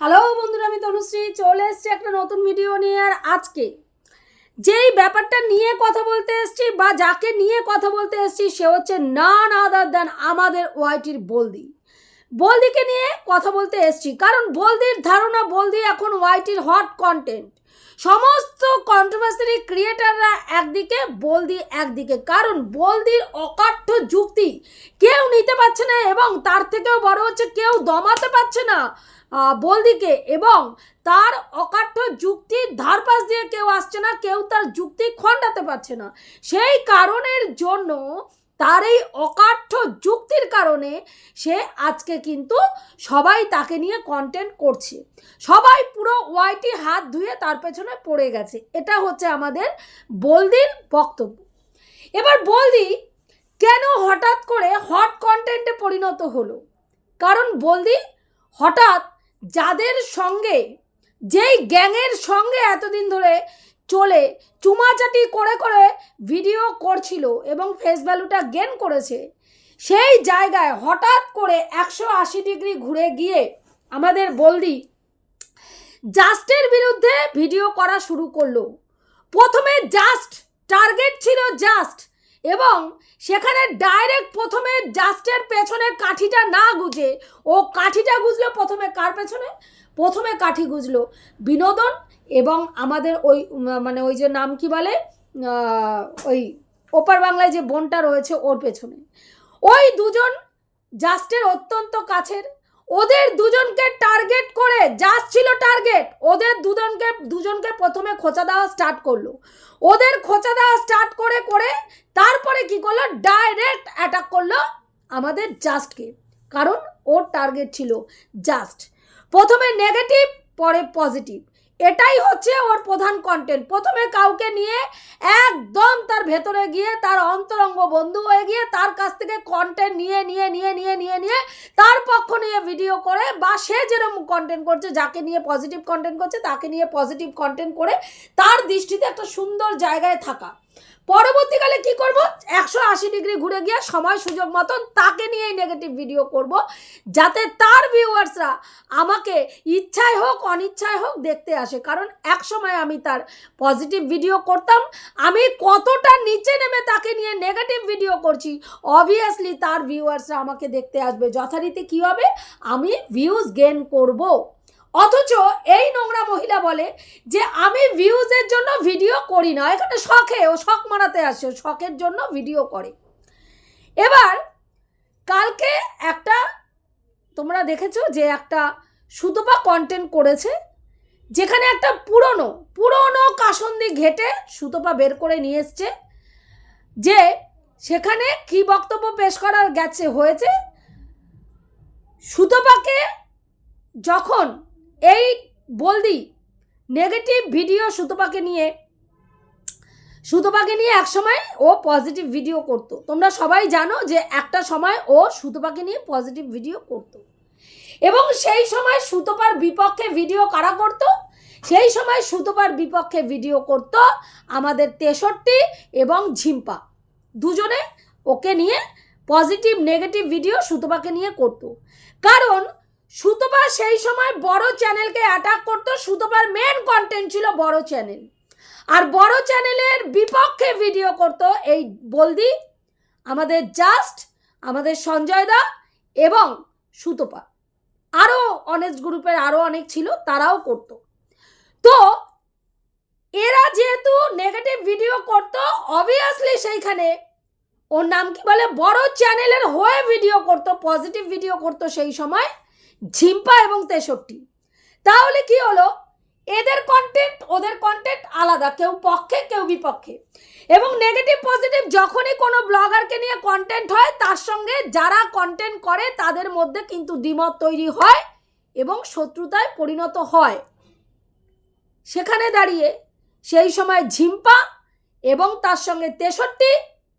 Hello বন্ধুরা, আমি তনুশ্রী, চলে এসেছি একটা নতুন ভিডিও নিয়ে। আর আজকে যেই ব্যাপারটা নিয়ে কথা বলতে এসেছি বা যাকে নিয়ে কথা বলতে এসেছি, সে হচ্ছে নান আদার দেন আমাদের ওয়াইটির বলদি। বলদিকে নিয়ে কথা বলতে এসেছি, কারণ বলদির ধারণা, বলদি এখন ওয়াইটির হট কন্টেন্ট সমস্ত কন্ট্রোভার্সারি ক্রিয়েটাররা একদিকে, বলদি একদিকে। কারণ বলদির অকাঠ্য যুক্তি কেউ নিতে পারছে না এবং তার থেকেও বড় হচ্ছে, কেউ দমাতে পারছে না। বলদিকে এবং তার অকাঠ্য যুক্তির ধারপাশ দিয়ে কেউ আসছে না, কেউ তার যুক্তি খণ্ডাতে পারছে না। সেই কারণের জন্য তার এই অকাঠ্য যুক্তির কারণে সে আজকে কিন্তু সবাই তাকে নিয়ে কন্টেন্ট করছে। সবাই পুরো ওয়াইটি হাত ধুয়ে তার পেছনে পড়ে গেছে। এটা হচ্ছে আমাদের বলদির বক্তব্য। এবার বলদি কেন হঠাৎ করে হট কন্টেন্টে পরিণত হলো? কারণ বলদি হঠাৎ যাদের সঙ্গে, যেই গ্যাংয়ের সঙ্গে এতদিন ধরে চলে চুমাচাটি করে করে ভিডিও করছিল এবং ফেস ভ্যালুটা গেন করেছে, সেই জায়গায় হঠাৎ করে একশো আশি ডিগ্রি ঘুরে গিয়ে আমাদের বলদি জাস্টের বিরুদ্ধে ভিডিও করা শুরু করল। প্রথমে জাস্ট টার্গেট ছিল জাস্ট এবং সেখানে ডাইরেক্ট প্রথমে জাস্টের পেছনে কাঠিটা না গুজে, ও কাঠিটা গুজলো প্রথমে কার পেছনে? প্রথমে কাঠি গুজলো বিনোদন এবং আমাদের ওই মানে ওই যে নাম কি বলে? ওই ওপার বাংলায় যে বোনটা রয়েছে ওর পেছনে। ওই দুজন জাস্টের অত্যন্ত কাছের ওদের দুজনকে টার্গেট করে জাস্ট ছিল টার্গেট ওদের দুজনকে দুজনকে প্রথমে খোঁচা দেওয়া স্টার্ট করল। ওদের খোঁচা দেওয়া স্টার্ট করে করে তারপরে কি করল? ডাইরেক্ট অ্যাটাক করল আমাদের জাস্টকে কারণ ওর টার্গেট ছিল জাস্ট প্রথমে নেগেটিভ পরে পজিটিভ এটাই হচ্ছে ওর প্রধান কন্টেন্ট প্রথমে কাউকে নিয়ে একদম তার ভেতরে গিয়ে তার অন্তরঙ্গ বন্ধু হয়ে গিয়ে তার কাছ থেকে কন্টেন্ট নিয়ে নিয়ে নিয়ে নিয়ে নিয়ে নিয়ে তার পক্ষ নিয়ে ভিডিও করে বা সে যেরকম কন্টেন্ট করছে, যাকে নিয়ে পজিটিভ কন্টেন্ট করছে, তাকে নিয়ে পজিটিভ কন্টেন্ট করে তার দৃষ্টিতে একটা সুন্দর জায়গায় থাকা। পরবর্তীকালে কি করব? একশো আশি ডিগ্রি ঘুরে গিয়ে সময় সুযোগ মতন তাকে নিয়েই নেগেটিভ ভিডিও করব, যাতে তার ভিউয়ার্সরা আমাকে ইচ্ছায় হোক, অনিচ্ছায় হোক দেখতে আসে। কারণ এক সময় আমি তার পজিটিভ ভিডিও করতাম, আমি কতটা নিচে নেমে তাকে নিয়ে নেগেটিভ ভিডিও করছি অবভিয়াসলি তার ভিউয়ার্সরা আমাকে দেখতে আসবে। যথারীতি কী হবে? আমি ভিউজ গেন করব। অথচ এই নোংরা মহিলা বলে যে আমি ভিউজের জন্য ভিডিও করি না। এখানে শখে, ও শখ মারাতে আসে, ও শখের জন্য ভিডিও করে। এবার কালকে একটা, তোমরা দেখেছ যে একটা সুতপা কন্টেন্ট করেছে, যেখানে একটা পুরনো পুরনো কাসন্দি ঘেটে সুতপা বের করে নিয়ে এসছে, যে সেখানে কি বক্তব্য পেশ করার গেছে, হয়েছে? সুতপাকে যখন এই বলদি নেগেটিভ ভিডিও সুতপাকে নিয়ে সুতপাকে নিয়ে এক সময় ও পজিটিভ ভিডিও করতো। তোমরা সবাই জানো যে একটা সময় ও সুতপাকে নিয়ে পজিটিভ ভিডিও করতো। এবং সেই সময় সুতপার বিপক্ষে ভিডিও কারা করত? সেই সময় সুতপার বিপক্ষে ভিডিও করত আমাদের তেষট্টি এবং ঝিম্পা। দুজনে ওকে নিয়ে পজিটিভ নেগেটিভ ভিডিও সুতপাকে নিয়ে করত। কারণ সুতপা সেই সময় বড় চ্যানেলকে অ্যাটাক করতো। সুতপার মেন কন্টেন্ট ছিল বড় চ্যানেল আর বড় চ্যানেলের বিপক্ষে ভিডিও করত এই বলদি, আমাদের জাস্ট আমাদের সঞ্জয় দা এবং সুতপা। আরও অনেস্ট গ্রুপের আরও অনেক ছিল, তারাও করত। তো এরা যেহেতু নেগেটিভ ভিডিও করত অবভিয়াসলি সেইখানে ওর নাম কি বলে? বড় চ্যানেলের হয়ে ভিডিও করত পজিটিভ ভিডিও করত সেই সময়। ঝিম্পা এবং তেষট্টি। তাহলে কি হলো? এদের কন্টেন্ট ওদের কন্টেন্ট আলাদা, কেউ পক্ষে, কেউ বিপক্ষে। এবং নেগেটিভ পজিটিভ যখনই কোনো ব্লগারকে নিয়ে কন্টেন্ট হয়, তার সঙ্গে যারা কন্টেন্ট করে, তাদের মধ্যে কিন্তু দ্বিমত তৈরি হয় এবং শত্রুতায় পরিণত হয়। সেখানে দাঁড়িয়ে সেই সময় ঝিম্পা এবং তার সঙ্গে তেষট্টি,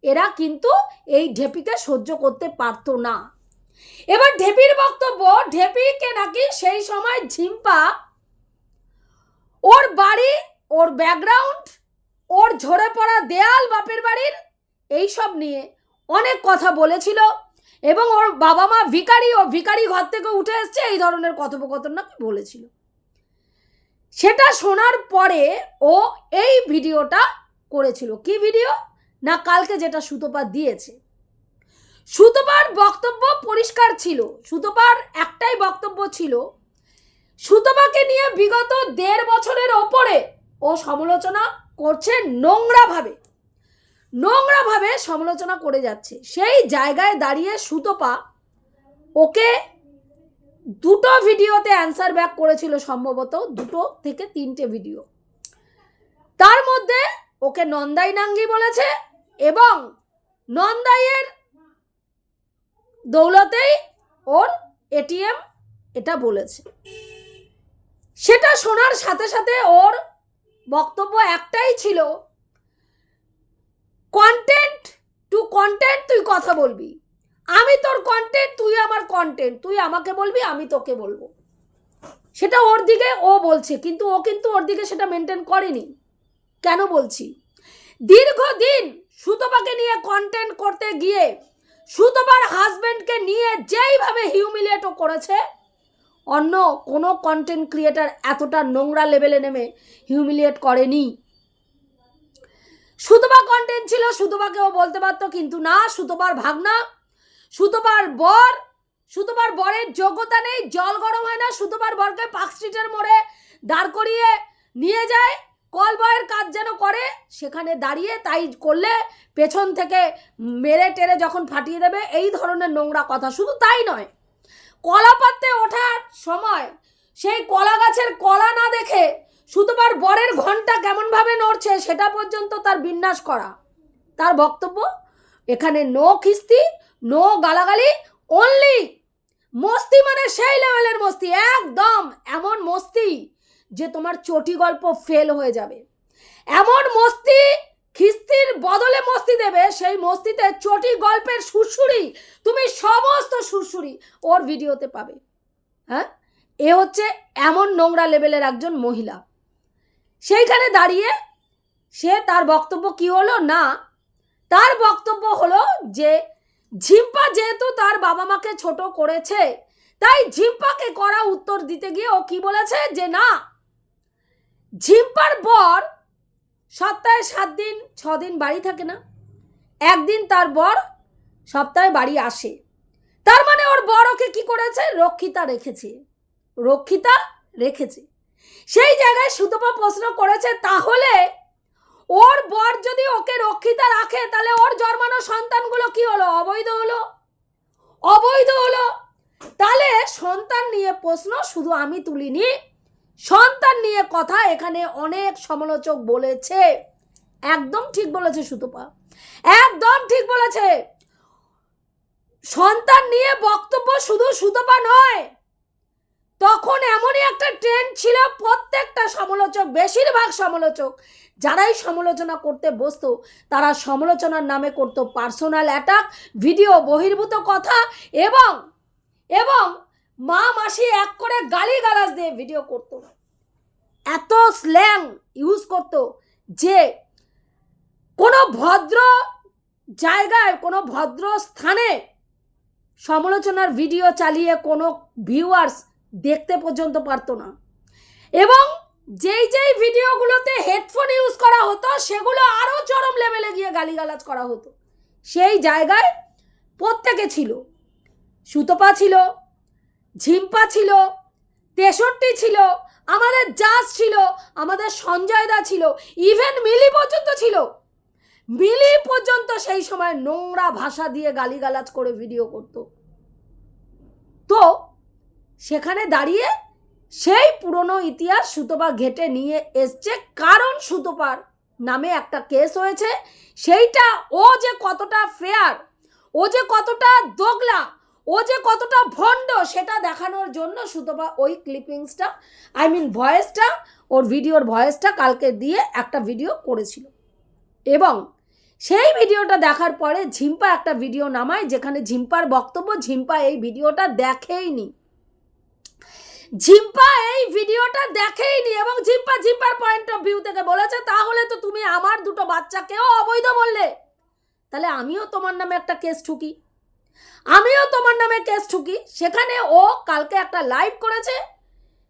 এরা কিন্তু এই ঢেপিকে সহ্য করতে পারতো না। এবার ঢেপির বক্তব্য, ঢেপিকে নাকি সেই সময় ঝিম্পা, ওর বাড়ি, ওর ব্যাকগ্রাউন্ড ওর ঝরে পড়া দেয়াল বাপের বাড়ির, এই সব নিয়ে অনেক কথা বলেছিল এবং ওর বাবা মা ভিকারি ও ভিকারি ঘর থেকে উঠে এসছে, এই ধরনের কথোপকথন নাকি বলেছিল। সেটা শোনার পরে ও এই ভিডিওটা করেছিল। কি ভিডিও? না কালকে যেটা সুতোপা দিয়েছে। সুতোপার বক্তব্য পরিষ্কার ছিল। সুতোপার একটাই বক্তব্য ছিল, সুতপাকে নিয়ে বিগত দেড় বছরের ওপরে ও সমালোচনা করছে নোংরাভাবে। নোংরাভাবে সমালোচনা করে যাচ্ছে। সেই জায়গায় দাঁড়িয়ে সুতপা ওকে দুটো ভিডিওতে অ্যান্সার ব্যাক করেছিল সম্ভবত, দুটো থেকে তিনটে ভিডিও। তার মধ্যে ওকে নন্দাই নাঙ্গি বলেছে এবং নন্দাইয়ের দৌলতেই ওর এটিএম এটা বলেছে। সেটা শোনার সাথে সাথে ওর বক্তব্য একটাই ছিল কন্টেন্ট টু কন্টেন্ট তুই কথা বলবি। আমি তোর কন্টেন্ট তুই আমার কন্টেন্ট তুই আমাকে বলবি, আমি তোকে বলব। সেটা ওর দিকে ও বলছে, কিন্তু ও কিন্তু ওর দিকে সেটা মেনটেন করেনি। কেন বলছি? দীর্ঘদিন সুতপাকে নিয়ে কন্টেন্ট করতে গিয়ে সুতপার হাজবেন্ডকে নিয়ে যেইভাবে হিউমিলিয়েটও করেছে, অন্য কোনো কন্টেন্ট ক্রিয়েটার এতটা নোংরা লেভেলে নেমে হিউমিলিয়েট করেনি। সুতপা কন্টেন্ট ছিল, সুতপাকেও বলতে পারতো, কিন্তু না, সুতপার ভাগনা, সুতপার বর, সুতপার বরের যোগ্যতা নেই, জল গরম হয় না, সুতপার বরকে পার্ক স্ট্রিটের মোড়ে দাঁড় করিয়ে নিয়ে যায়। কল বয়ের কাজ যেন করে, সেখানে দাঁড়িয়ে তাই করলে পেছন থেকে মেরে টেরে যখন ফাটিয়ে দেবে, এই ধরনের নোংরা কথা শুধু তাই নয়। কলা পাততে ওঠার সময় সেই কলা গাছের কলা না দেখে সুতপার বরের ঘণ্টা কেমনভাবে নড়ছে, সেটা পর্যন্ত তার বিন্যাস করা। তার বক্তব্য, এখানে নো খিস্তি, নো গালাগালি অনলি মস্তি মানে সেই লেভেলের মস্তি, একদম এমন মস্তি যে তোমার চটি গল্প ফেল হয়ে যাবে। এমন মস্তি খিস্তির বদলে মস্তি দেবে, সেই মস্তিতে চটি গল্পের সুরসুরি, তুমি সমস্ত সুরসুরি ওর ভিডিওতে পাবে। হ্যাঁ? এ হচ্ছে এমন নোংরা লেভেলের একজন মহিলা। সেইখানে দাঁড়িয়ে সে তার বক্তব্য কি হলো? না, তার বক্তব্য হলো যে, ঝিম্পা যেহেতু তার বাবা মাকে ছোট করেছে, তাই ঝিম্পাকে করা উত্তর দিতে গিয়ে ও কি বলেছে? যে না ঝিম্পার বর সপ্তাহে সাত দিন, ছ দিন বাড়ি থাকে না। একদিন তার বর সপ্তাহে বাড়ি আসে। তার মানে ওর বর ওকে কি করেছে? রক্ষিতা রেখেছে। রক্ষিতা রেখেছে। সেই জায়গায় সুতপা প্রশ্ন করেছে, তাহলে ওর বর যদি ওকে রক্ষিতা রাখে, তাহলে ওর জন্মানো সন্তানগুলো কি হলো? অবৈধ হলো? অবৈধ হলো? তাহলে সন্তান নিয়ে প্রশ্ন শুধু আমি তুলিনি সন্তান নিয়ে কথা এখানে অনেক সমালোচক বলেছে। একদম ঠিক বলেছে সুতপা। একদম ঠিক বলেছে। সন্তান নিয়ে বক্তব্য শুধু সুতপা নয়, তখন এমনই একটা ট্রেন্ড ছিল প্রত্যেকটা সমালোচক, বেশিরভাগ সমালোচক, যারাই সমালোচনা করতে বসত, তারা সমালোচনার নামে করত পার্সোনাল অ্যাটাক ভিডিও বহির্ভূত কথা এবং এবং মা মাসি এক করে গালি গালাজ দিয়ে ভিডিও করতো। এত স্ল্যাং ইউজ করতো যে কোনো ভদ্র জায়গায়, কোনো ভদ্র স্থানে সমালোচনার ভিডিও চালিয়ে কোনো ভিউয়ার্স দেখতে পর্যন্ত পারতো না। এবং যেই যেই ভিডিওগুলোতে হেডফোন ইউজ করা হতো, সেগুলো আরও চরম লেভেলে গিয়ে গালিগালাজ করা হতো। সেই জায়গায় প্রত্যেকে ছিল। সুতপা ছিল ঝিম্পা ছিল, তেষট্টি ছিল, আমাদের জাজ ছিল, আমাদের সঞ্জয় দা ছিল ইভেন মিলি পর্যন্ত ছিল। মিলি পর্যন্ত সেই সময় নোংরা ভাষা দিয়ে গালিগালাজ করে ভিডিও করত। তো সেখানে দাঁড়িয়ে সেই পুরনো ইতিহাস সুতপা ঘেটে নিয়ে এসছে, কারণ সুতপার নামে একটা কেস হয়েছে, সেইটা ও যে কতটা ফেয়ার ও যে কতটা দোগলা ও যে কতটা ভণ্ড সেটা দেখানোর জন্য সুতপা ওই ক্লিপিংসটা আই মিন ভয়েসটা ওর ভিডিওর ভয়েসটা কালকে দিয়ে একটা ভিডিও করেছিল। এবং সেই ভিডিওটা দেখার পরে ঝিম্পা একটা ভিডিও নামায় যেখানে ঝিম্পার বক্তব্য, ঝিম্পা এই ভিডিওটা দেখেইনি। ঝিম্পা এই ভিডিওটা দেখেইনি এবং ঝিম্পা ঝিম্পার পয়েন্ট অফ ভিউ থেকে বলেছে, তাহলে তো তুমি আমার দুটো বাচ্চাকেও অবৈধ বললে। তাহলে আমিও তোমার নামে একটা কেস ঠুকি। আমিও তোমার নামে কেস ঠুকি। সেখানে ও কালকে একটা লাইভ করেছে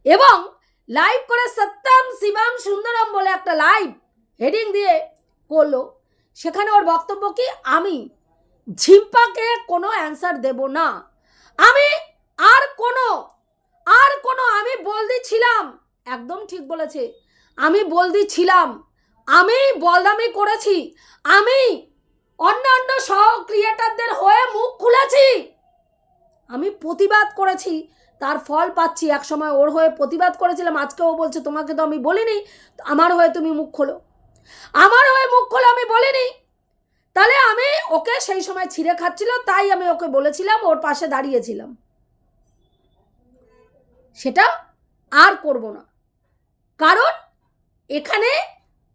এবং লাইভ করে সত্যম, শিবাম, সুন্দরম বলে একটা লাইভ হেডিং দিয়ে করল। সেখানে ওর বক্তব্য কি? আমি ঝিম্পাকে কোনো অ্যান্সার দেব না। আমি আর কোনো আর কোনো, আমি বলদি ছিলাম। একদম ঠিক বলেছে। আমি বলদি ছিলাম। আমি বলদামি করেছি। আমি অন্যান্য সহ ক্রিয়েটারদের হয়ে মুখ খুলেছি। আমি প্রতিবাদ করেছি, তার ফল পাচ্ছি। এক সময় ওর হয়ে প্রতিবাদ করেছিলাম, আজকে ও বলছে, তোমাকে তো আমি বলিনি, আমার হয়ে তুমি মুখ খোলো। আমার হয়ে মুখ খোলো আমি বলিনি। তাহলে আমি ওকে সেই সময় ছিঁড়ে খাচ্ছিল তাই আমি ওকে বলেছিলাম, ওর পাশে দাঁড়িয়েছিলাম। সেটা আর করব না। কারণ এখানে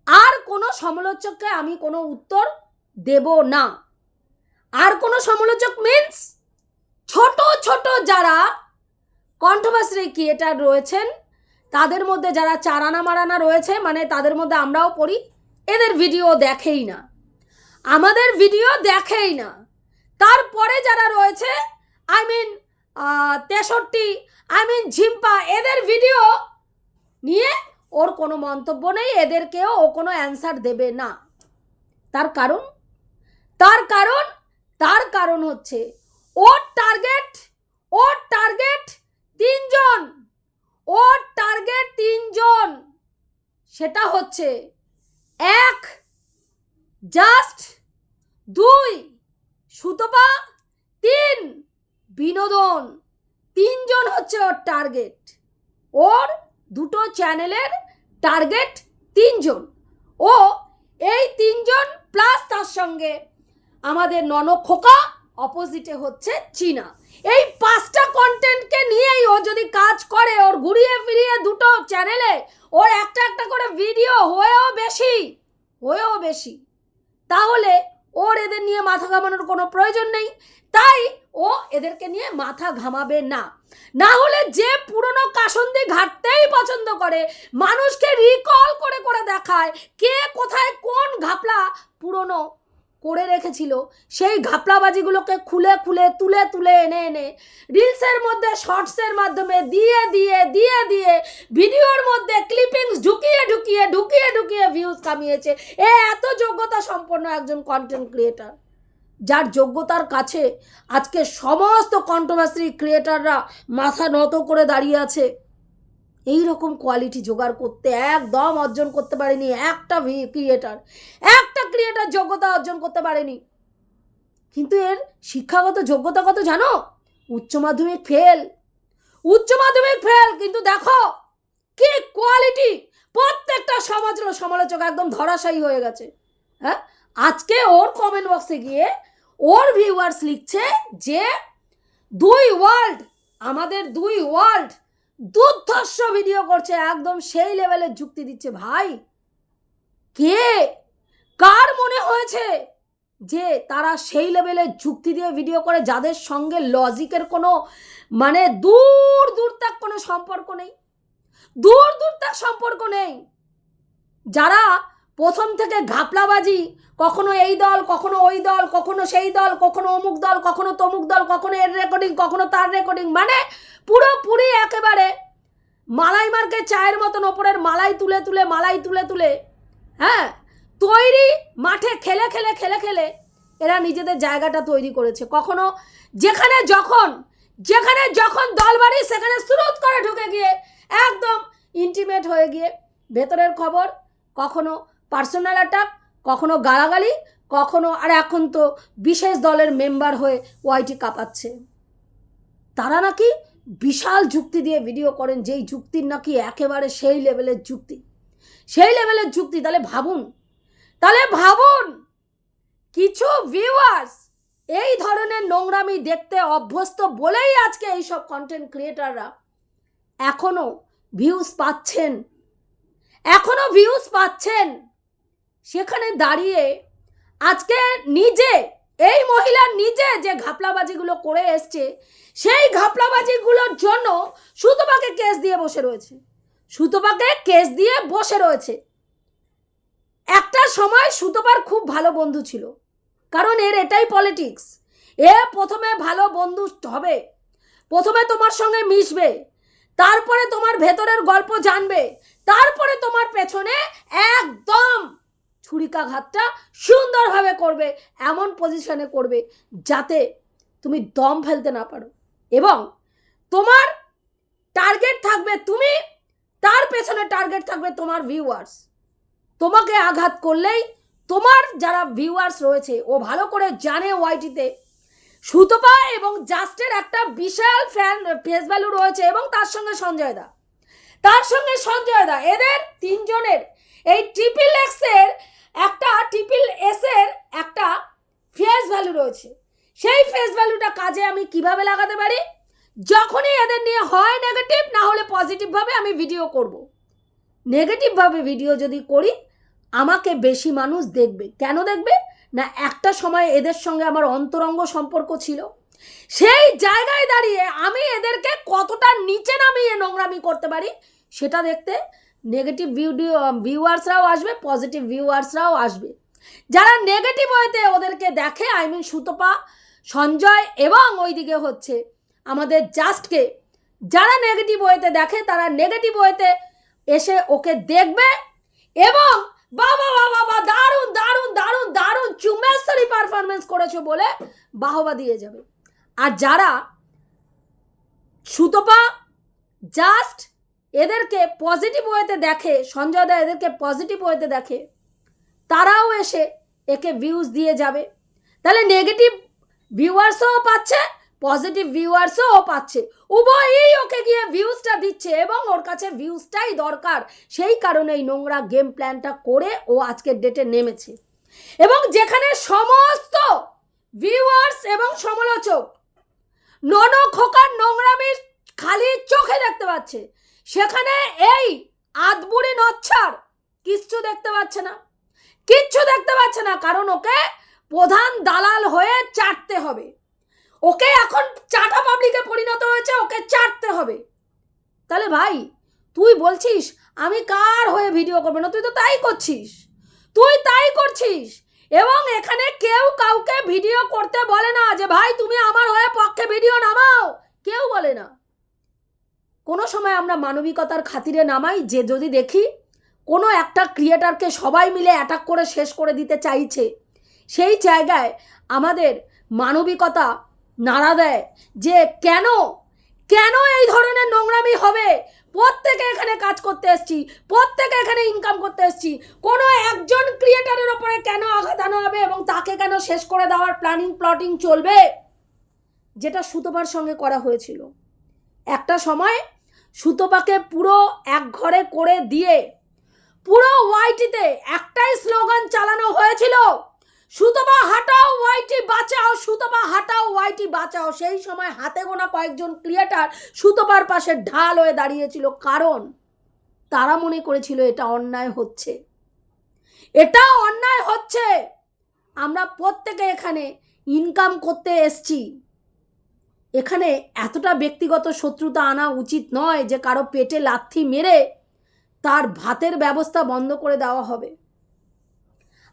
আর কোনো সমালোচককে আমি কোনো উত্তর দেব না। আর কোনো সমালোচক মিন্স ছোট ছোট যারা কন্ট্রোভার্সি ক্রিয়েটার রয়েছেন, তাদের মধ্যে যারা চারানা মারানা রয়েছে মানে তাদের মধ্যে আমরাও পড়ি, এদের ভিডিও দেখেই না। আমাদের ভিডিও দেখেই না। তারপরে যারা রয়েছে আই মিন তেষট্টি আই মিন ঝিম্পা, এদের ভিডিও নিয়ে ওর কোনো মন্তব্য নেই, এদেরকেও ও কোনো অ্যান্সার দেবে না। তার কারণ তার কারণ তার কারণ হচ্ছে, ওর টার্গেট ওর টার্গেট তিনজন। ওর টার্গেট তিনজন। সেটা হচ্ছে, এক জাস্ট দুই, সুতপা তিন, বিনোদন। তিনজন হচ্ছে ওর টার্গেট ওর দুটো চ্যানেলের টার্গেট তিনজন। ও, এই তিনজন প্লাস তার সঙ্গে আমাদের নন খোকা অপোজিটে হচ্ছে চীনা। এই পাঁচটা কন্টেন্টকে নিয়েই ও যদি কাজ করে, ওর ঘুরিয়ে ফিরিয়ে দুটো চ্যানেলে ওর একটা একটা করে ভিডিও হয়েও বেশি হয়েও বেশি। তাহলে ওর এদের নিয়ে মাথা ঘামানোর কোনো প্রয়োজন নেই। তাই ও এদেরকে নিয়ে মাথা ঘামাবে না। না হলে যে পুরনো কাসন্দি ঘাটতেই পছন্দ করে, মানুষকে রিকল করে করে দেখায় কে কোথায় কোন ঘাপলা পুরনো করে রেখেছিল, সেই ঘাপলাবাজিগুলোকে খুলে খুলে তুলে তুলে এনে এনে রিলসের মধ্যে, শর্টসের মাধ্যমে দিয়ে দিয়ে দিয়ে দিয়ে ভিডিওর মধ্যে ক্লিপিংস ঢুকিয়ে ঢুকিয়ে ঢুকিয়ে ঢুকিয়ে ভিউজ কামিয়েছে। এ এত যোগ্যতা সম্পন্ন একজন কন্টেন্ট ক্রিয়েটার যার যোগ্যতার কাছে আজকে সমস্ত কন্ট্রোভার্সি ক্রিয়েটাররা মাথা নত করে দাঁড়িয়ে আছে। এই রকম কোয়ালিটি জোগাড় করতে একদম অর্জন করতে পারেনি, একটা ক্রিয়েটার একটা ক্রিয়েটার যোগ্যতা অর্জন করতে পারেনি। কিন্তু এর শিক্ষাগত যোগ্যতা কত জানো? উচ্চ মাধ্যমিক ফেল উচ্চ মাধ্যমিক ফেল কিন্তু দেখো কি কোয়ালিটি প্রত্যেকটা সমাজ সমালোচক একদম ধরাশায়ী হয়ে গেছে। হ্যাঁ? আজকে ওর কমেন্ট বক্সে গিয়ে ওর ভিউয়ার্স লিখছে যে, দুই ওয়ার্ল্ড আমাদের দুই ওয়ার্ল্ড দুর্ধর্ষ ভিডিও করছে, একদম সেই লেভেলের যুক্তি দিচ্ছে ভাই। কে? কার মনে হয়েছে যে তারা সেই লেভেলের যুক্তি দিয়ে ভিডিও করে, যাদের সঙ্গে লজিকের কোনো মানে দূর দূর তাক কোনো সম্পর্ক নেই? দূর দূর তাক সম্পর্ক নেই। যারা প্রথম থেকে ঘাপলাবাজি, কখনো এই দল, কখনো ওই দল, কখনো সেই দল, কখনো অমুক দল, কখনো তমুক দল, কখনো এর রেকর্ডিং কখনো তার রেকর্ডিং মানে পুরোপুরি একেবারে মালাই মার্কে চায়ের মতন ওপরের মালাই তুলে তুলে, মালাই তুলে তুলে হ্যাঁ? তৈরি মাঠে খেলে খেলে খেলে খেলে এরা নিজেদের জায়গাটা তৈরি করেছে। কখনো যেখানে যখন যেখানে যখন দল বাড়ি, সেখানে স্রোত করে ঢুকে গিয়ে একদম ইন্টিমেট হয়ে গিয়ে ভেতরের খবর, কখনো পার্সোনাল অ্যাটাক কখনো গালাগালি, কখনো, আর এখন তো বিশেষ দলের মেম্বার হয়ে ওয়াইটি কাঁপাচ্ছে। তারা নাকি বিশাল যুক্তি দিয়ে ভিডিও করেন, যেই যুক্তির নাকি একেবারে সেই লেভেলের যুক্তি। সেই লেভেলের যুক্তি, তাহলে ভাবুন। তাহলে ভাবুন, কিছু ভিউয়ার্স এই ধরনের নোংরামি দেখতে অভ্যস্ত বলেই আজকে এইসব কন্টেন্ট ক্রিয়েটাররা এখনও ভিউজ পাচ্ছেন। এখনও ভিউজ পাচ্ছেন। সেখানে দাঁড়িয়ে আজকে নিজে, এই মহিলা নিজে যে ঘাপলাবাজিগুলো করে এসছে, সেই ঘাপলাবাজিগুলোর জন্য সুতপাকে কেস দিয়ে বসে রয়েছে। সুতপাকে কেস দিয়ে বসে রয়েছে। একটা সময় সুতপার খুব ভালো বন্ধু ছিল, কারণ এর এটাই পলিটিক্স এ প্রথমে ভালো বন্ধু হবে, প্রথমে তোমার সঙ্গে মিশবে, তারপরে তোমার ভেতরের গল্প জানবে, তারপরে তোমার পেছনে একদম ছুরিকাঘাতটা সুন্দরভাবে করবে, এমন পজিশনে করবে যাতে তুমি দম ফেলতে না পারো। এবং তোমার টার্গেট থাকবে তুমি, তার পেছনে টার্গেট থাকবে তোমার ভিউয়ার্স তোমাকে আঘাত করলেই তোমার যারা ভিউয়ার্স রয়েছে, ও ভালো করে জানে ওয়াইটিতে সুতপা এবং জাস্টের একটা বিশাল ফ্যান ফেস ভ্যালু রয়েছে এবং তার সঙ্গে সঞ্জয় দা। তার সঙ্গে সঞ্জয় দা, এদের তিনজনের এই ট্রিপল এক্সের একটা ট্রিপল এসের একটা ফেস ভ্যালু রয়েছে। সেই ফেস ভ্যালুটা কাজে আমি কীভাবে লাগাতে পারি? যখনই এদের নিয়ে হয় নেগেটিভ না হলে পজিটিভভাবে আমি ভিডিও করব। নেগেটিভভাবে ভিডিও যদি করি, আমাকে বেশি মানুষ দেখবে। কেন দেখবে? না, একটা সময় এদের সঙ্গে আমার অন্তরঙ্গ সম্পর্ক ছিল। সেই জায়গায় দাঁড়িয়ে আমি এদেরকে কতটা নিচে নামিয়ে নোংরামি করতে পারি, সেটা দেখতে নেগেটিভ ভিডিও ভিউয়ার্সরাও আসবে পজিটিভ ভিউয়ার্সরাও আসবে। যারা নেগেটিভ ওয়েতে ওদেরকে দেখে আই মিন সুতপা, সঞ্জয় এবং ওইদিকে হচ্ছে আমাদের জাস্টকে, যারা নেগেটিভ ওয়েতে দেখে, তারা নেগেটিভ ওয়েতে এসে ওকে দেখবে এবং বাবা বাবা বা দারুণ দারুণ দারুণ দারুণ চুমেশ্বরী পারফরমেন্স করেছ বলে বাহবা দিয়ে যাবে। আর যারা সুতপা, জাস্ট এদেরকে পজিটিভ ওয়েতে দেখে, সঞ্জয় দা এদেরকে পজিটিভ ওয়েতে দেখে, তারাও এসে একে ভিউজ দিয়ে যাবে। তাহলে নেগেটিভ ভিউয়ার্সও পাচ্ছে পজিটিভ ভিউয়ার্সও পাচ্ছে। উভয়ই ওকে গিয়ে ভিউজটা দিচ্ছে এবং ওর কাছে ভিউজটাই দরকার। সেই কারণে এই নোংরা গেম প্ল্যানটা করে ও আজকের ডেটে নেমেছে। এবং যেখানে সমস্ত ভিউয়ার্স এবং সমালোচক নন খোকার নোংরামির খালি চোখে দেখতে পাচ্ছে সেখানে এই আদবুড়ি নচ্ছার কিচ্ছু দেখতে পাচ্ছে না। কিচ্ছু দেখতে পাচ্ছে না, কারণ ওকে প্রধান দালাল হয়ে চাটতে হবে। ওকে এখন চাটা পাবলিকে পরিণত হয়েছে, ওকে চাটতে হবে। তাহলে ভাই, তুই বলছিস আমি কার হয়ে ভিডিও করব না? তুই তো তাই করছিস। তুই তাই করছিস। এবং এখানে কেউ কাউকে ভিডিও করতে বলে না যে, ভাই, তুমি আমার হয়ে পক্ষে ভিডিও নামাও। কেউ বলে না। কোনো সময় আমরা মানবিকতার খাতিরে নামাই যে যদি দেখি কোনো একটা ক্রিয়েটারকে সবাই মিলে অ্যাটাক করে শেষ করে দিতে চাইছে, সেই জায়গায় আমাদের মানবিকতা নাড়া দেয় যে কেন কেন এই ধরনের নোংরামি হবে? প্রত্যেকে এখানে কাজ করতে এসছি, প্রত্যেকে এখানে ইনকাম করতে এসছি। কোনো একজন ক্রিয়েটারের ওপরে কেন আঘাত আনা হবে এবং তাকে কেন শেষ করে দেওয়ার প্ল্যানিং প্লটিং চলবে? যেটা সুতোপার সঙ্গে করা হয়েছিল। একটা সময় সুতোপাকে পুরো এক ঘরে করে দিয়ে পুরো ওয়াইটিতে একটাই স্লোগান চালানো হয়েছিল, সুতপা হাটাও, ওয়াইটি বাঁচাও, সুতপা হাটাও, ওয়াইটি বাঁচাও। সেই সময় হাতে গোনা কয়েকজন ক্রিয়েটার সুতপার পাশে ঢাল হয়ে দাঁড়িয়েছিল। কারণ তারা মনে করেছিল এটা অন্যায় হচ্ছে। এটা অন্যায় হচ্ছে। আমরা প্রত্যেকে এখানে ইনকাম করতে এসছি। এখানে এতটা ব্যক্তিগত শত্রুতা আনা উচিত নয় যে কারও পেটে লাথি মেরে তার ভাতের ব্যবস্থা বন্ধ করে দেওয়া হবে।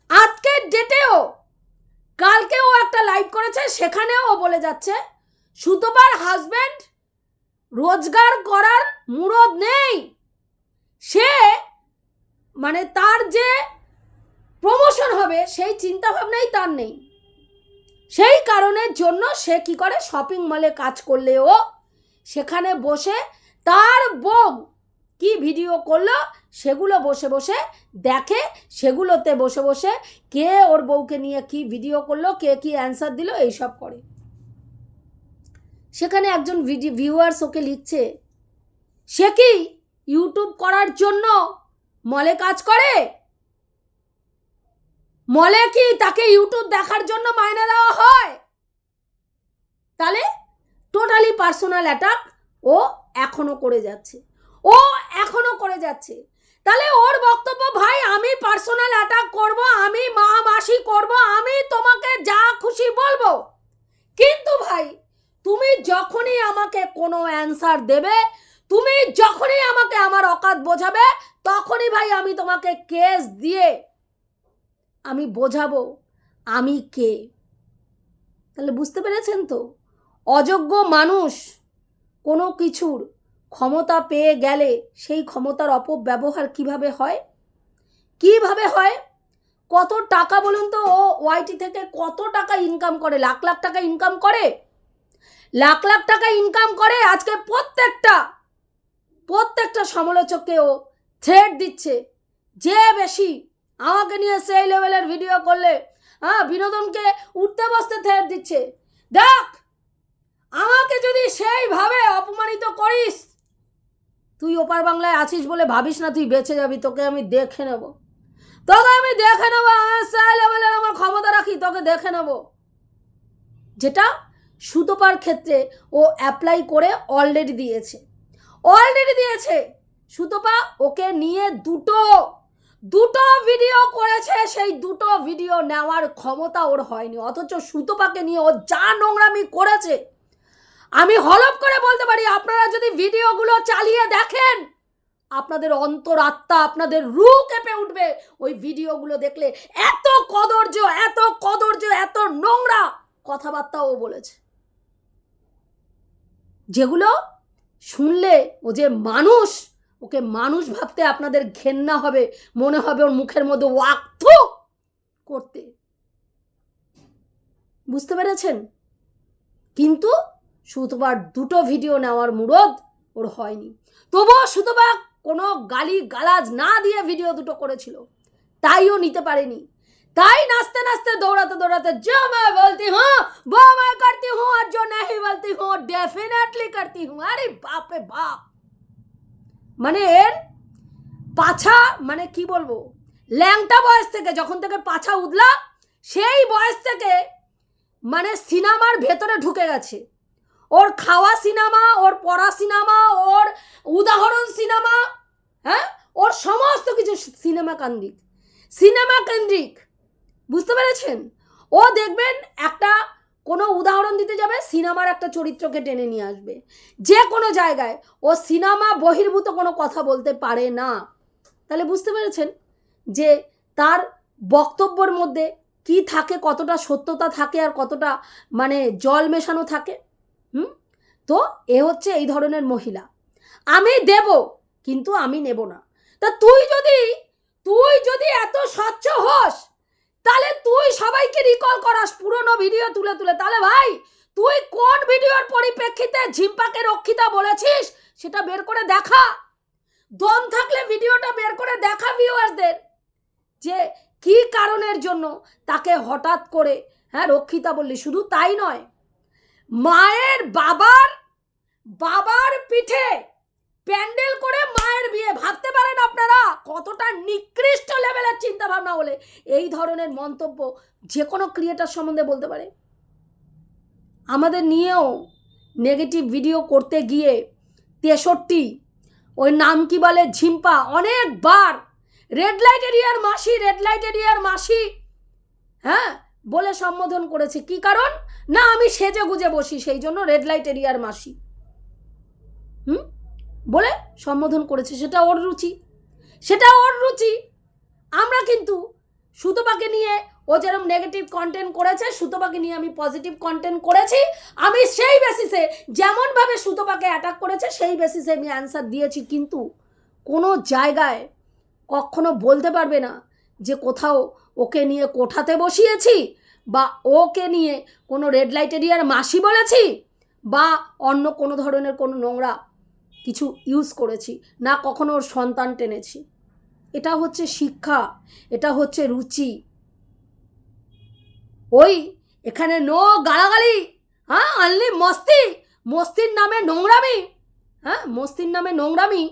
আজকের ডেটেও, কালকেও একটা লাইভ করেছে, সেখানেও বলে যাচ্ছে, সুতপার হাজব্যান্ড রোজগার করার মুরদ নেই। সে মানে তার যে প্রমোশন হবে, সেই চিন্তা ভাবনাই তার নেই। সেই কারণের জন্য সে কি করে? শপিং মলে কাজ করলেও সেখানে বসে তার বউ কি ভিডিও করল? সেগুলো বসে বসে দেখে, সেগুলোতে বসে বসে কে ওর বউকে নিয়ে কি ভিডিও করল, কে কি অ্যান্সার দিল, এইসব করে। সেখানে একজন ভিউয়ার্স ওকে লিখছে, সে কি ইউটিউব করার জন্য মলে কাজ করে? মলে কি তাকে ইউটিউব দেখার জন্য মাইনে দেওয়া হয়? তাহলে টোটালি পার্সোনাল অ্যাটাক ও এখনও করে যাচ্ছে। ও এখনও করে যাচ্ছে। তাহলে ওর বক্তব্য, ভাই, আমি পার্সোনাল অ্যাটাক করব, আমি মা মাসি করব, আমি তোমাকে যা খুশি বলব। কিন্তু ভাই, তুমি যখনই আমাকে কোনো অ্যান্সার দেবে, তুমি যখনই আমাকে আমার অকাত বোঝাবে, তখনই ভাই আমি তোমাকে কেস দিয়ে আমি বোঝাবো আমি কে। তাহলে বুঝতে পেরেছেন তো? অযোগ্য মানুষ কোনো কিছুর ক্ষমতা পেয়ে গেলে সেই ক্ষমতার অপব্যবহার কীভাবে হয়? কীভাবে হয়? কত টাকা বলুন তো, ও ওয়াইটি থেকে কত টাকা ইনকাম করে? লাখ লাখ টাকা ইনকাম করে? লাখ লাখ টাকা ইনকাম করে আজকে প্রত্যেকটা প্রত্যেকটা সমালোচককে ও থ্রেড দিচ্ছে। যে বেশি আমাকে নিয়ে সেই লেভেলের ভিডিও করলে হ্যাঁ বিনোদনকে উঠতে বসতে থ্রেড দিচ্ছে। দেখ, আমাকে যদি সেইভাবে অপমানিত করিস, তুই ওপার বাংলায় আছিস বলে ভাবিস না তুই বেঁচে যাবি, তোকে আমি দেখে নেব। তোকে আমি দেখে নেব আমার সেই লেভেলের আমার ক্ষমতা রাখি, তোকে দেখে নেব। যেটা সুতোপার ক্ষেত্রে ও অ্যাপ্লাই করে অলরেডি দিয়েছে। অলরেডি দিয়েছে। সুতোপা ওকে নিয়ে দুটো দুটো ভিডিও করেছে, সেই দুটো ভিডিও নেওয়ার ক্ষমতা ওর হয়নি, অথচ সুতোপাকে নিয়ে ও যা নোংরামি করেছে। আমি হলপ করে বলতে পারি, আপনারা যদি ভিডিওগুলো চালিয়ে দেখেন, আপনাদের অন্তরাত্মা আপনাদের রু কেঁপে উঠবে। ওই ভিডিওগুলো দেখলে এত কদর্য এত কদর্য, এত নোংরা কথাবার্তা ও বলেছে। যেগুলো শুনলে ও যে মানুষ ওকে মানুষ ভাবতে আপনাদের ঘেন্না হবে মনে হবে ওর মুখের মধ্যে ওয়াক্ত করতে বুঝতে পেরেছেন কিন্তু সুতোবার দুটো ভিডিও নেওয়ার মুরদ ওর হয়নি তবুও সুতোবা কোনো গালি গালাজ না দিয়ে ভিডিও দুটো করেছিল তাইও নিতে পারেনি তাই নাচতে নাচতে দৌড়াতে দৌড়াতে जो मैं बोलती हूँ वो मैं करती हूँ और जो नहीं बोलती हूँ डेफिनेटली करती हूँ अरे बाप रे बाप মানে এর পাছা মানে কি বলব, ল্যাংটা বয়স থেকে, যখন থেকে পাছা উদলা, সেই বয়স থেকে মানে সিনেমার ভেতরে ঢুকে গেছে। ওর খাওয়া সিনেমা, ওর পড়া সিনেমা, ওর উদাহরণ সিনেমা হ্যাঁ? ওর সমস্ত কিছু সিনেমা কেন্দ্রিক। সিনেমা কেন্দ্রিক। বুঝতে পেরেছেন? ও দেখবেন একটা কোনো উদাহরণ দিতে যাবে, সিনেমার একটা চরিত্রকে টেনে নিয়ে আসবে। যে কোনো জায়গায় ও সিনেমা বহির্ভূত কোনো কথা বলতে পারে না। তাহলে বুঝতে পেরেছেন যে তার বক্তব্যের মধ্যে কি থাকে, কতটা সত্যতা থাকে আর কতটা মানে জল মেশানো থাকে? হুম? তো এ হচ্ছে এই ধরনের মহিলা। আমি দেব, কিন্তু আমি নেব না। তা তুই যদি তুই যদি এত স্বচ্ছ হস তাহলে তুই সবাইকে রিকল করাস পুরনো ভিডিও তুলে তুলে। তাহলে ভাই, তুই কোন ভিডিওর পরিপ্রেক্ষিতে ঝিম্পাকে রক্ষিতা বলেছিস সেটা বের করে দেখা। দম থাকলে ভিডিওটা বের করে দেখা ভিউয়ারদের যে কি কারণের জন্য তাকে হঠাৎ করে হ্যাঁ রক্ষিতা বললি, শুধু তাই নয়, মায়ের বাবার বাবার পিঠে প্যান্ডেল করে মায়ের বিয়ে, ভাবতে পারেন আপনারা? কতটা নিকৃষ্ট লেভেলের চিন্তা ভাবনা বলে। এই ধরনের মন্তব্য যে কোনো ক্রিয়েটার সম্বন্ধে বলতে পারে। আমাদের নিয়েও নেগেটিভ ভিডিও করতে গিয়ে তেষট্টি, ওই নাম কি বলে, ঝিম্পা, অনেকবার রেড লাইট এরিয়ার মাসি রেড লাইট এরিয়ার মাসি হ্যাঁ বলে সম্বোধন করেছে। কি কারণ? না, আমি সেজে গুজে বসি, সেই জন্য রেড লাইট এরিয়ার মাসি। হুম? বলে সম্বোধন করেছে, সেটা ওর রুচি। সেটা ওর রুচি। আমরা কিন্তু সুতোপাকে নিয়ে ও যেরকম নেগেটিভ কন্টেন্ট করেছে, সুতোপাকে নিয়ে আমি পজিটিভ কন্টেন্ট করেছি। আমি সেই বেসিসে যেমনভাবে সুতোপাকে অ্যাটাক করেছে, সেই বেসিসে আমি অ্যান্সার দিয়েছি। কিন্তু কোনো জায়গায় কখনো বলতে পারবে না যে কোথাও ওকে নিয়ে কোঠাতে বসিয়েছি বা ওকে নিয়ে কোনো রেড লাইট এরিয়ার মাসি বলেছি বা অন্য কোনো ধরনের কোনো নোংরা কিছু ইউজ করেছি, না কখনো ওর সন্তান টেনেছি। এটা হচ্ছে শিক্ষা, এটা হচ্ছে রুচি। ওই, এখানে নো গালাগালি হ্যাঁ অনলি মস্তি, মস্তির নামে নোংরামি হ্যাঁ মস্তির নামে নোংরামি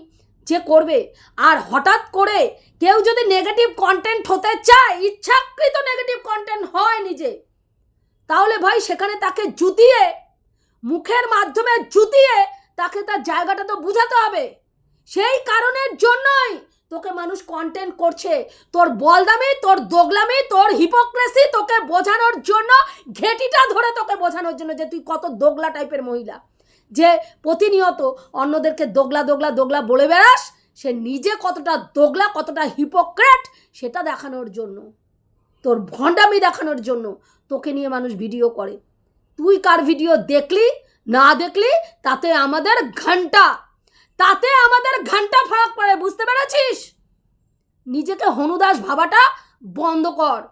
যে করবে। আর হঠাৎ করে কেউ যদি নেগেটিভ কন্টেন্ট হতে চায়, ইচ্ছাকৃত নেগেটিভ কন্টেন্ট হয় নিজে, তাহলে ভাই সেখানে তাকে জুতিয়ে, মুখের মাধ্যমে জুতিয়ে তাকে তার জায়গাটা তো বুঝাতে হবে। সেই কারণের জন্যই তোকে মানুষ কন্টেন্ট করছে। তোর বলদামি তোর দোগলামি, তোর হিপোক্রেসি তোকে বোঝানোর জন্য, ঘেটিটা ধরে তোকে বোঝানোর জন্য যে তুই কত দোগলা টাইপের মহিলা। যে প্রতিনিয়ত অন্যদেরকে দোগলা দোগলা দোগলা বলে বেড়াস, সে নিজে কতটা দোগলা, কতটা হিপোক্রেট সেটা দেখানোর জন্য। তোর ভণ্ডামি দেখানোর জন্য তোকে নিয়ে মানুষ ভিডিও করে। তুই কার ভিডিও দেখলি? না দেখলি? তাতে আমাদের ঘণ্টা। তাতে আমাদের ঘণ্টা ফারাক পড়ে, বুঝতে পেরেছিস? নিজেকে হনুদাস ভাবাটা বন্ধ কর।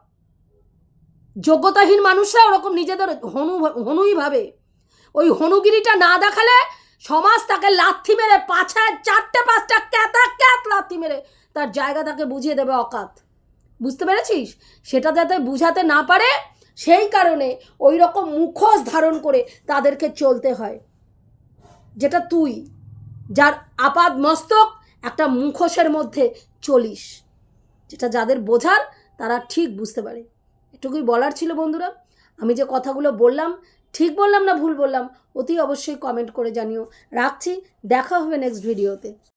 যোগ্যতাহীন মানুষরা ওরকম নিজেদের হনু, হনুই ভাবে। ওই হনুগিরিটা না দেখালে সমাজ তাকে লাথি মেরে, পাছায় চারটে, পাঁচটা ক্যাতা, ক্যাত লাথি মেরে তার জায়গা তাকে বুঝিয়ে দেবে অকাত। বুঝতে পেরেছিস? সেটা যাতে বুঝাতে না পারে সেই কারণে ওই রকম মুখোশ ধারণ করে তাদেরকে চলতে হয়। যেটা তুই, যার আপাদ মস্তক একটা মুখোশের মধ্যে চলিস। যেটা যাদের বোঝার, তারা ঠিক বুঝতে পারে। এটুকুই বলার ছিল বন্ধুরা। আমি যে কথাগুলো বললাম, ঠিক বললাম না ভুল বললাম, অতি অবশ্যই কমেন্ট করে জানিও। রাখছি, দেখা হবে নেক্সট ভিডিওতে